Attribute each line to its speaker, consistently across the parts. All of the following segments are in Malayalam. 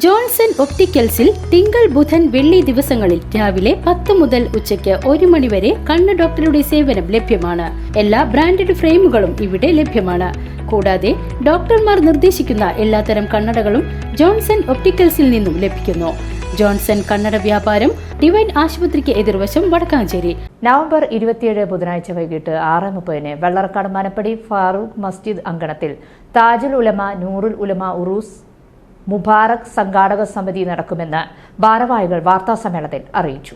Speaker 1: ജോൺസൺ ഒപ്റ്റിക്കൽസിൽ തിങ്കൾ ബുധൻ വെള്ളി ദിവസങ്ങളിൽ രാവിലെ പത്ത് മുതൽ ഉച്ചയ്ക്ക് ഒരു മണി വരെ കണ്ണ് ഡോക്ടറുടെ സേവനം ലഭ്യമാണ്. എല്ലാ ബ്രാൻഡഡ് ഫ്രെയിമുകളും ഇവിടെ ലഭ്യമാണ്. കൂടാതെ ഡോക്ടർമാർ നിർദ്ദേശിക്കുന്ന എല്ലാത്തരം കണ്ണടകളും ജോൺസൺ ഒപ്റ്റിക്കൽസിൽ നിന്നും ലഭിക്കുന്നു. ജോൺസൺ കണ്ണട വ്യാപാരം ഡിവൈൻ ആശുപത്രിക്ക് എതിർവശം വടക്കാഞ്ചേരി.
Speaker 2: നവംബർ ഇരുപത്തിയേഴ് ബുധനാഴ്ച വൈകിട്ട് ആറ് മുപ്പതിന് വെള്ളറക്കാട് മനപ്പടി ഫാറൂഖ് മസ്ജിദ് അങ്കണത്തിൽ താജുൽ ഉലമ നൂറുൽ ഉലമ ഉറൂസ് മുബാറക് സംഘാടക സമിതി നടക്കുമെന്ന് ഭാരവാഹികൾ വാർത്താസമ്മേളനത്തിൽ അറിയിച്ചു.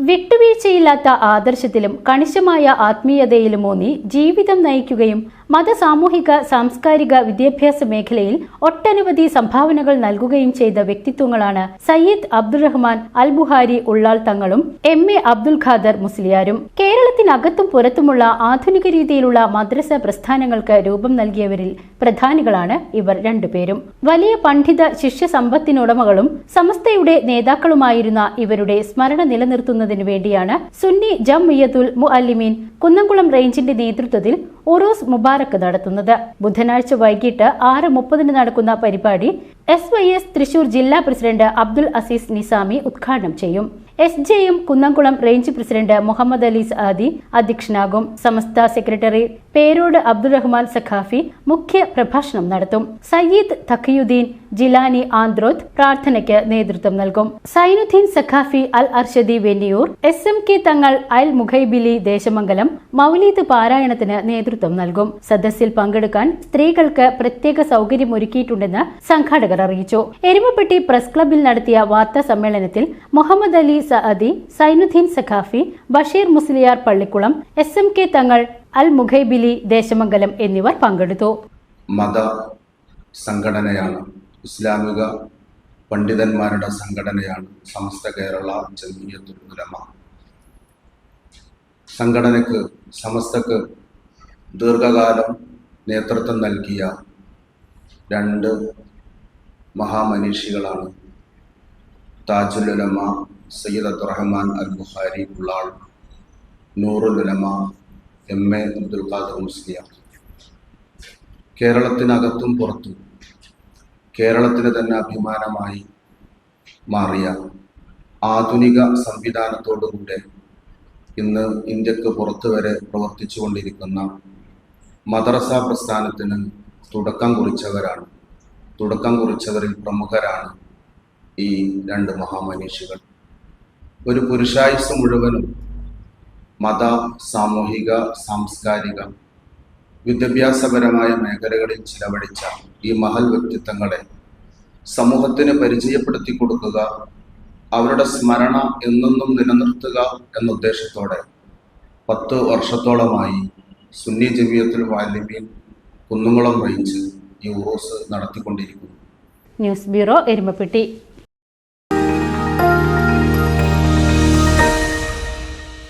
Speaker 1: വിട്ടുവീഴ്ചയില്ലാത്ത ആദർശത്തിലും കണിശമായ ആത്മീയതയിലും ഓന്നി ജീവിതം നയിക്കുകയും മത സാമൂഹിക സാംസ്കാരിക വിദ്യാഭ്യാസ മേഖലയിൽ ഒട്ടനവധി സംഭാവനകൾ നൽകുകയും ചെയ്ത വ്യക്തിത്വങ്ങളാണ് സയ്യിദ് അബ്ദുറഹ്മാൻ അൽ ബുഹാരി ഉള്ളാൾ തങ്ങളും എം എ അബ്ദുൽ ഖാദർ മുസ്ലിയാരും. കേരളത്തിനകത്തും പുറത്തുമുള്ള ആധുനിക രീതിയിലുള്ള മദ്രസ പ്രസ്ഥാനങ്ങൾക്ക് രൂപം നൽകിയവരിൽ പ്രധാനികളാണ് ഇവർ രണ്ടുപേരും. വലിയ പണ്ഡിത ശിഷ്യ സമ്പത്തിനുടമകളും സമസ്തയുടെ നേതാക്കളുമായിരുന്ന ഇവരുടെ സ്മരണ നിലനിർത്തുന്നതിനു വേണ്ടിയാണ് സുന്നി ജംഇയ്യത്തുൽ മുഅല്ലിമീൻ കുന്നംകുളം റേഞ്ചിന്റെ നേതൃത്വത്തിൽ ഉറൂസ് മുബാറക്ക് നടത്തുന്നത്. ബുധനാഴ്ച വൈകിട്ട് ആറ് മുപ്പതിന് നടക്കുന്ന പരിപാടി എസ് വൈ എസ് തൃശൂർ ജില്ലാ പ്രസിഡന്റ് അബ്ദുൽ അസീസ് നിസാമി ഉദ്ഘാടനം ചെയ്യും. S J M Kunnamkulam range president Muhammad Ali Saadi അധ്യക്ഷനാകും. Samastha secretary Perod Abdurahman Saqafi മുഖ്യ പ്രഭാഷണം നടത്തും. സയ്യിദ് തഖിയുദ്ദീൻ ജിലാനി ആന്ത്രോത്ത് പ്രാർത്ഥനയ്ക്ക് നേതൃത്വം നൽകും. Zainuddin Saqafi Al Arshadi Venniyur S M K Thangal Al Mukhaibili Desamangalam Mawlid പാരായണത്തിന് നേതൃത്വം നൽകും. സദസ്സിൽ പങ്കെടുക്കാൻ സ്ത്രീകൾക്ക് പ്രത്യേക സൗകര്യം ഒരുക്കിയിട്ടുണ്ടെന്ന് സംഘാടകർ അറിയിച്ചു. എരുമപ്പെട്ടി പ്രസ് ക്ലബിൽ നടത്തിയ വാർത്താ സമ്മേളനത്തിൽ Muhammad Ali Saadi Zainuddin Saqafi Basheer Musliyar Pallikkulam S M K Thangal Al Mukhaibili Desamangalam എന്നിവർ പങ്കെടുത്തു.
Speaker 3: മത സംഘടനയാണ് ഇസ്ലാമിക പണ്ഡിതന്മാരുടെ സംഘടനയാണ് സമസ്ത കേരള ജമീയത്തുലമ സംഘടനയ്ക്ക് സമസ്തക്ക് ദീർഘകാലം നേതൃത്വം നൽകിയ രണ്ട് മഹാമനീഷികളാണ് താജുൽ ഉലമ സയ്യിദ് അബ്ദുറഹ്മാൻ അൽ ബുഖാരി ഉള്ളാൾ നൂറുൽ ഉലമ എം. എ. അബ്ദുൽ ഖാദർ മുസ്ലിയ. കേരളത്തിനകത്തും പുറത്തും കേരളത്തിന് തന്നെ അഭിമാനമായി മാറിയ ആധുനിക സംവിധാനത്തോടുകൂടെ ഇന്ന് ഇന്ത്യയ്ക്ക് പുറത്തു വരെ പ്രവർത്തിച്ചു കൊണ്ടിരിക്കുന്ന മദ്രസ പ്രസ്ഥാനത്തിന് തുടക്കം കുറിച്ചവരാണ്. തുടക്കം കുറിച്ചവരിൽ പ്രമുഖരാണ് ഈ രണ്ട് മഹാമനീഷികൾ. ഒരു പുരുഷായുസ് മുഴുവനും മത സാമൂഹിക സാംസ്കാരിക വിദ്യാഭ്യാസപരമായ മേഖലകളിൽ ചിലവഴിച്ച ഈ മഹൽ വ്യക്തിത്വങ്ങളെ സമൂഹത്തിന് പരിചയപ്പെടുത്തി കൊടുക്കുക അവരുടെ സ്മരണ എന്നെന്നും നിലനിർത്തുക എന്ന ഉദ്ദേശത്തോടെ പത്ത് വർഷത്തോളമായി സുന്നി ജമിയത്തുൽ വാലിമീൻ കുന്നുകുളം റേഞ്ച് ഈ ഉറൂസ് നടത്തിക്കൊണ്ടിരിക്കുന്നു.
Speaker 1: News bureau Erumapetty.